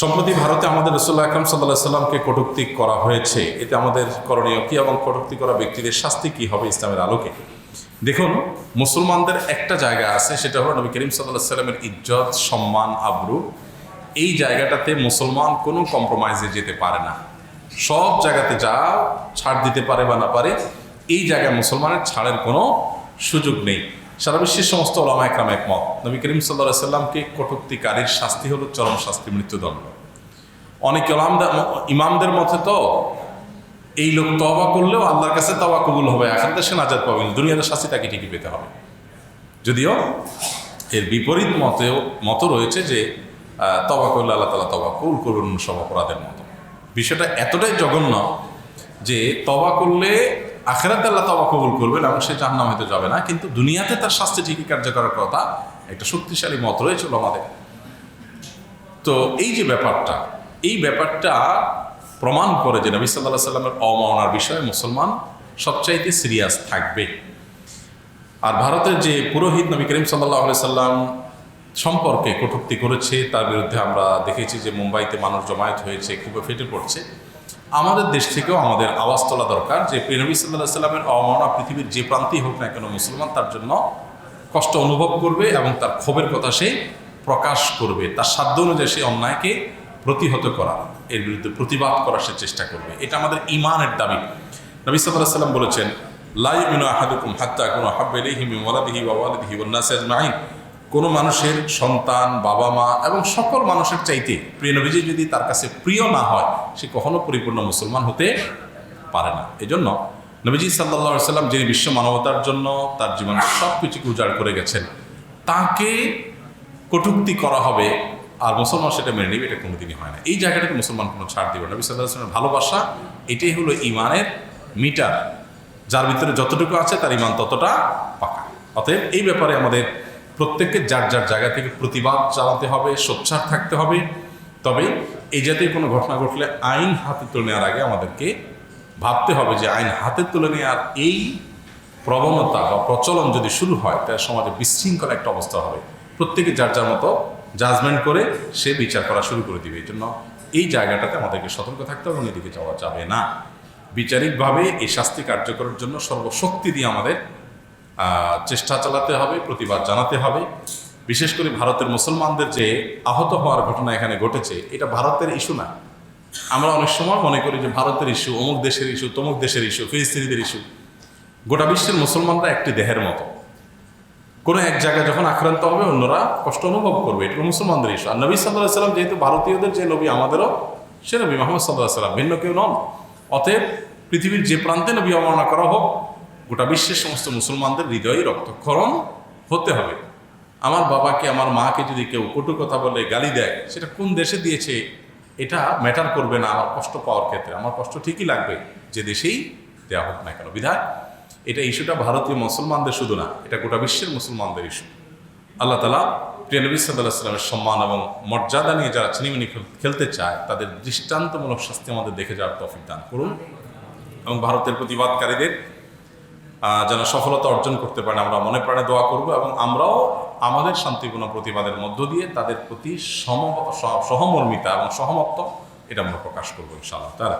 সম্প্রতি ভারতে আমাদের রসুল্লাহ আকরম সাল্লাহ সাল্লামকে কটূক্তি করা হয়েছে। এতে আমাদের করণীয় কি এবং কটূক্তি করা ব্যক্তিদের শাস্তি কী হবে ইসলামের আলোকে? দেখুন, মুসলমানদের একটা জায়গা আছে, সেটা হলো নবী করিম সাল্লাহ সাল্লামের ইজ্জত, সম্মান, আবরু। এই জায়গাটাতে মুসলমান কোনো কম্প্রোমাইজে যেতে পারে না। সব জায়গাতে যা ছাড় দিতে পারে বা না পারে, এই জায়গায় মুসলমানের ছাড়ের কোনো সুযোগ নেই। সারা বিশ্বের সমস্ত ওলামা একরাম একমত। নবী করিম সাল্লাহ সাল্লামকে কটূক্তিকারীর শাস্তি হলো চরম শাস্তি, মৃত্যুদণ্ড। অনেক ওলামদের ইমামদের মতে তো এই লোক তবা করলেও আল্লাহর কাছে তবা কবুল হবে এখন সে নাজাদ পাবে না। দুনিয়াতে শাস্তি তাকে ঠিকই পেতে হবে? যদিও এর বিপরীত মতেও মত রয়েছে যে তবা করলে আল্লাহ তালা তবা কবুল করুন সব অপরাধের মতো। বিষয়টা এতটাই জঘন্য যে তবা করলে আখেরাতে আল্লাহ তবা কবুল করবেন এবং সে জাহান্নাম হয়তো যাবে না। কিন্তু দুনিয়াতে তার শাস্তি ঠিকই কার্যকরের কথা, একটা শক্তিশালী মত রয়েছে আমাদের তো এই যে ব্যাপারটা, এই ব্যাপারটা প্রমাণ করে যে নবী সাল্লাহ সাল্লামের অমানার বিষয়ে মুসলমান সবচাইতে সিরিয়াস থাকবে। আর ভারতের যে পুরোহিত নবী করিম সাল্লাহ সাল্লাম সম্পর্কে কটূক্তি করেছে, তার বিরুদ্ধে আমরা দেখেছি যে মুম্বাইতে মানুষ জমায়েত হয়েছে খুব ফেটে পড়ছে। আমাদের দেশ থেকেও আমাদের আওয়াজ তোলা দরকার যে নবী সাল্লাহ সাল্লামের অমানা পৃথিবীর যে প্রান্তেই হোক না কেন মুসলমান তার জন্য কষ্ট অনুভব করবে এবং তার ক্ষোভের কথা সে প্রকাশ করবে। তার সাধ্য অনুযায়ী সে অন্যায়কে প্রতিহত করা, এর বিরুদ্ধে প্রতিবাদ করার সে চেষ্টা করবে। এটা আমাদের ইমানের দাবি। নবী সাল্লাহ সাল্লাম বলেছেন লাইমিনু আহাদুকুম হাত্তা কোনো হাব্বেলিহি মিওয়ালাদিহি ওয়াওয়ালিদিহি ওয়ান্নাস আজমাইন। কোনো মানুষের সন্তান, বাবা মা এবং সকল মানুষের চাইতে প্রিয় নবীজি যদি তার কাছে প্রিয় না হয়, সে কখনো পরিপূর্ণ মুসলমান হতে পারে না। এজন্য নবীজি সাল্লাহ সাল্লাম যিনি বিশ্ব মানবতার জন্য তার জীবন সব কিছুকে উজাড় করে গেছেন, তাকে কটুক্তি করা হবে আর মুসলমান সেটা মেনে নেবে, এটা কোনোদিনই হয় না। এই জায়গাটাকে মুসলমান কোনো ছাড় দিবে নবী সাল্লাহ সাল্লামের ভালোবাসা, এটাই হলো ইমানের মিটার, যার ভিতরে যতটুকু আছে তার ইমান ততটা পাকা। অতএব এই ব্যাপারে আমাদের প্রত্যেককে যার যার জায়গা থেকে প্রতিবাদ চালাতে হবে, সোচ্চার থাকতে হবে। তবে এই জাতীয় কোনো ঘটনা ঘটলে আইন হাতে তুলে নেওয়ার আগে আমাদেরকে ভাবতে হবে যে আইন হাতে তুলে নেওয়ার এই প্রবণতা বা প্রচলন যদি শুরু হয় তাহলে সমাজে বিশৃঙ্খল একটা অবস্থা হবে। প্রত্যেকে যার যার মতো জাজমেন্ট করে সে বিচার করা শুরু করে দিবে। এই জন্য এই জায়গাটাতে আমাদেরকে সতর্ক থাকতে হবে এদিকে যাওয়া যাবে না। বিচারিকভাবে এই শাস্তি কার্যকরের জন্য সর্বশক্তি দিয়ে আমাদের চেষ্টা চালাতে হবে, প্রতিবাদ জানাতে হবে। বিশেষ করে ভারতের মুসলমানদের যে আহত হওয়ার ঘটনা এখানে ঘটেছে, এটা ভারতের ইস্যু না। আমরা অনেক সময় মনে করি যে ভারতের ইস্যু, অমুক দেশের ইস্যু, তমুক দেশের ইস্যু, ফিলিস্তিনিদের ইস্যু। গোটা বিশ্বের মুসলমানরা একটি দেহের মতো। কোনো এক জায়গায় যখন আক্রান্ত হবে, অন্যরা কষ্ট অনুভব করবে এটা মুসলমানদের ইস্যু। আর নবী সাল্লাহ সাল্লাম যেহেতু ভারতীয়দের যে নবী, আমাদেরও সে নবী মোহাম্মদ সাল্লাহ সাল্লাম, ভিন্ন কেউ নন। অতএব পৃথিবীর যে প্রান্তে নবী অবমাননা করা হোক গোটা বিশ্বের সমস্ত মুসলমানদের হৃদয়ে রক্তক্ষরণ হতে হবে। আমার বাবাকে, আমার মাকে যদি কেউ কটু কথা বলে, গালি দেয়, সেটা কোন দেশে দিয়েছে, এটা ম্যাটার করবে না আমার কষ্ট পাওয়ার ক্ষেত্রে। আমার কষ্ট ঠিকই লাগবে, যে দেশেই দেওয়া হোক না কেন। বিধায়, এটা ইস্যুটা ভারতীয় মুসলমানদের শুধু না, এটা গোটা বিশ্বের মুসলমানদের ইস্যু। আল্লাহ তালা প্রিয় নবী সাল্লাহ সম্মান এবং মর্যাদা নিয়ে যারা ছিনিমিনি খেল- খেলতে চায়, তাদের দৃষ্টান্তমূলক শাস্তি আমাদের দেখে যাওয়ার তফিক দান করুন এবং ভারতের প্রতিবাদকারীদের যেন সফলতা অর্জন করতে পারে আমরা মনে প্রাণে দোয়া করব এবং আমরাও আমাদের শান্তিপূর্ণ প্রতিবাদের মধ্য দিয়ে তাদের প্রতি সম সহমর্মিতা এবং সহমত্ব এটা আমরা প্রকাশ করব ইনশাআল্লাহ। তারা